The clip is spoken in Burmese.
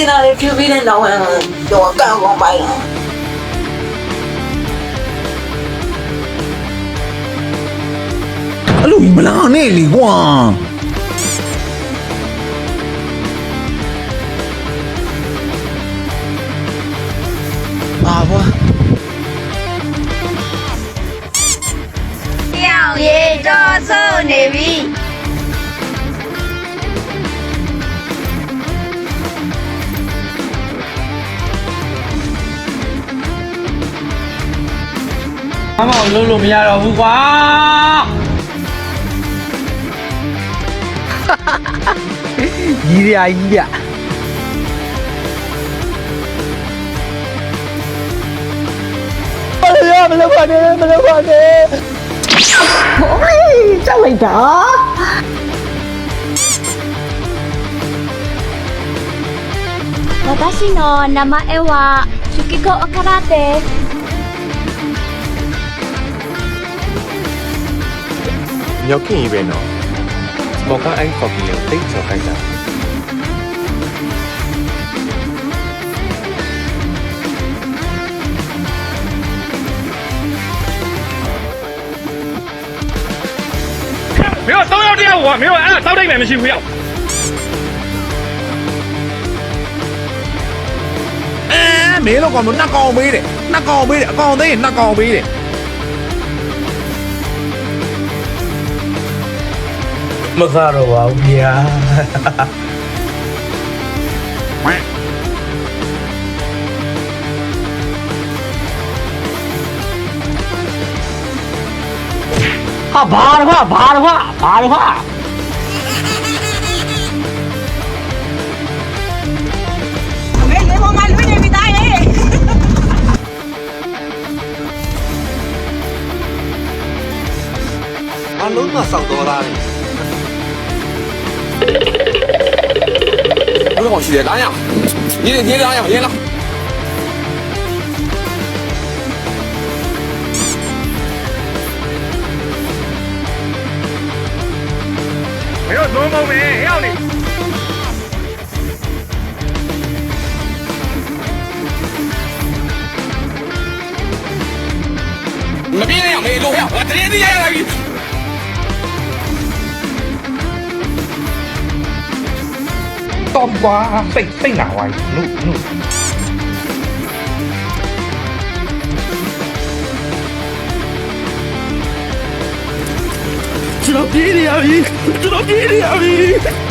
တင်တာလေးဖြူပြီးတဲ့နောက်တော့ကောက်ကောင်းပိုင်တော့အဲ့လိုကြီးမလာနဲ့လေကွာပါဘွာပြောင်းရေတော်ဆုံးနေပြီ အမောင်လုံးလို့မရတော့ဘူးကွာ ကြီးရကြီးရမလို့ရမလို့ပါနဲ့မလို့ပါနဲ့ ဟိုးကြောက်လိုက်တာ 私の名前はユキコ・オカラです မြောက်ခင်ကြီးပဲနော်စမောကအိုင်ကော်ဖီကိုတိတ်ချော်ခိုင်းတာမင်းတို့၃ယောက်တယောက်ကွာမင်းတို့အဲ့ဒါစောက်တိတ်မယ်မရှိဘူးရောက်အဲမင်းတို့ကောင်တို့နှက်ကောင်ပေးတယ်နှက်ကောင်ပေးတယ်အကောင်သိရင်နှက်ကောင်ပေးတယ် မစားတော့ပါဘူးဗျာဟာဘာတော့ကွာဘာတော့ကွာဘာတော့ကွာအမေလေးပေါ်မှာလွှင့်နေပြီသားရေအလုံးမဆောက်တော့လား ဘယ်လိုရှိလဲလာရရေးရေးလာရရေးလာမင်းတို့သုံးမုံမယ်ဟဲ့အောင်နေမပြေးရမေလို့ဟဲ့တရင်တ ည်းရလာပြီတော့ကွာစိတ်စိတ်နာဝိုင်းနုနုကျွန်တော်ပြေးနေရပြီကျွန်တော်ပြေးနေရပြီ